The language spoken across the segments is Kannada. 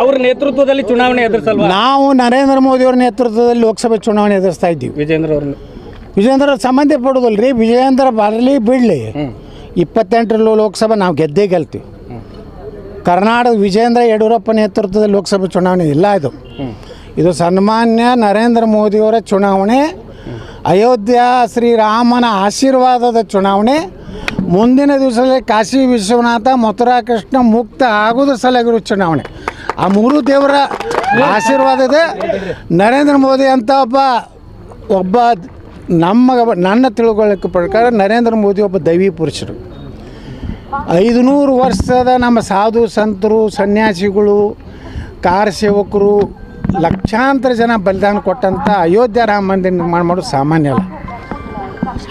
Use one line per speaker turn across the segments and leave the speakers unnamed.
ಅವ್ರ ನೇತೃತ್ವದಲ್ಲಿ ಚುನಾವಣೆ ಅವ್ರ ಎದುರಿಸಲ್ವಾ?
ನಾವು ನರೇಂದ್ರ ಮೋದಿಯವರ ನೇತೃತ್ವದಲ್ಲಿ ಲೋಕಸಭೆ ಚುನಾವಣೆ ಎದುರಿಸ್ತಾ ಇದ್ದೀವಿ.
ವಿಜೇಂದ್ರ ಅವ್ರನ್ನ.
ವಿಜೇಂದ್ರ ಸಂಬಂಧ ಪಡೋದಿಲ್ಲ ರೀ ವಿಜೇಂದ್ರ ಬರಲಿ ಬಿಡಲಿ. ಇಪ್ಪತ್ತೆಂಟರಲ್ಲೂ ಲೋಕಸಭೆ ನಾವು ಗೆದ್ದೇ ಗೆಲ್ತೀವಿ. ಕರ್ನಾಟಕ ವಿಜೇಂದ್ರ ಯಡಿಯೂರಪ್ಪ ನೇತೃತ್ವದಲ್ಲಿ ಲೋಕಸಭೆ ಚುನಾವಣೆ ಇಲ್ಲ ಇದು. ಇದು ಸನ್ಮಾನ್ಯ ನರೇಂದ್ರ ಮೋದಿಯವರ ಚುನಾವಣೆ. ಅಯೋಧ್ಯ ಶ್ರೀರಾಮನ ಆಶೀರ್ವಾದದ ಚುನಾವಣೆ. ಮುಂದಿನ ದಿವಸದಲ್ಲಿ ಕಾಶಿ ವಿಶ್ವನಾಥ ಮಥುರಾ ಕೃಷ್ಣ ಮುಕ್ತ ಆಗೋದ್ರ ಸಲಗಿರೋ ಚುನಾವಣೆ. ಆ ಮೂರು ದೇವರ ಆಶೀರ್ವಾದ ಇದೆ. ನರೇಂದ್ರ ಮೋದಿ ಅಂತ ಒಬ್ಬ ಒಬ್ಬ ನಮ್ಮ ನನ್ನ ತಿಳುವಳಿಕೆ ಪ್ರಕಾರ ನರೇಂದ್ರ ಮೋದಿ ಒಬ್ಬ ದೈವಿ ಪುರುಷರು. ಐದು ನೂರು ವರ್ಷದ ನಮ್ಮ ಸಾಧು ಸಂತರು, ಸನ್ಯಾಸಿಗಳು, ಕಾರ ಸೇವಕರು ಲಕ್ಷಾಂತರ ಜನ ಬಲಿದಾನ ಕೊಟ್ಟಂಥ ಅಯೋಧ್ಯ ರಾಮ ಮಂದಿರ ನಿರ್ಮಾಣ ಮಾಡೋದು ಸಾಮಾನ್ಯ ಅಲ್ಲ.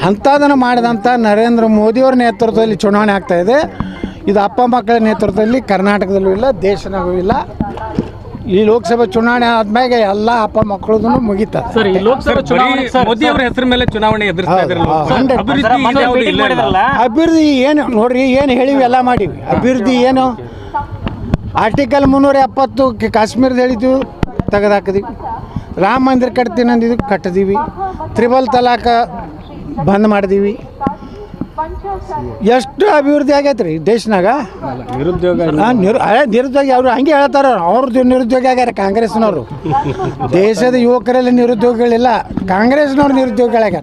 ಅಂಥದನ್ನು ಮಾಡಿದಂಥ ನರೇಂದ್ರ ಮೋದಿಯವ್ರ ನೇತೃತ್ವದಲ್ಲಿ ಚುನಾವಣೆ ಆಗ್ತಾ ಇದೆ. ಇದು ಅಪ್ಪ ಮಕ್ಕಳ ನೇತೃತ್ವದಲ್ಲಿ ಕರ್ನಾಟಕದಲ್ಲೂ ಇಲ್ಲ ದೇಶನಾಗೂ ಇಲ್ಲ. ಈ ಲೋಕಸಭೆ ಚುನಾವಣೆ ಆದ್ಮೇಲೆ ಎಲ್ಲ ಅಪ್ಪ ಮಕ್ಕಳದೂ ಮುಗಿತದೆ.
ಸರ್ ಈ ಲೋಕಸಭೆ ಚುನಾವಣೆ ಮೋದಿ ಅವರ ಹೆಸರು ಮೇಲೆ ಚುನಾವಣೆ ಎದುರಿಸ್ತಾ ಇದ್ರಲ್ಲ ಇಲ್ಲ?
ಅಭಿವೃದ್ಧಿ ಏನು ನೋಡ್ರಿ ಏನು ಹೇಳಿವಿ ಎಲ್ಲ ಮಾಡಿವಿ. ಅಭಿವೃದ್ಧಿ ಏನು? ಆರ್ಟಿಕಲ್ ಮುನ್ನೂರ ಎಪ್ಪತ್ತು ಕ- ಕಾಶ್ಮೀರದ ಹೇಳಿದ್ವಿ ತೆಗೆದಾಕಿದೀವಿ. ರಾಮ ಮಂದಿರ ಕಟ್ತೀನಿ ಅಂದಿದ್ವಿ ಕಟ್ಟಿದೀವಿ. ತ್ರಿಬಲ್ ತಲಾಕ ಬಂದ್ ಮಾಡಿದೀವಿ. ಎಷ್ಟು ಅಭಿವೃದ್ಧಿ ಆಗೈತೆ ರೀ ದೇಶನಾಗ?
ನಿರುದ್ಯೋಗ
ನಿರುದ್ಯೋಗಿ ಅವರು ಹಂಗೆ ಹೇಳ್ತಾರ ಅವ್ರದ್ದು ನಿರುದ್ಯೋಗಿ ಆಗ್ಯಾರ ಕಾಂಗ್ರೆಸ್ನವರು. ದೇಶದ ಯುವಕರಲ್ಲಿ ನಿರುದ್ಯೋಗಿಗಳಿಲ್ಲ ಕಾಂಗ್ರೆಸ್ನವ್ರು ನಿರುದ್ಯೋಗಿಗಳಾಗ್ಯಾರ.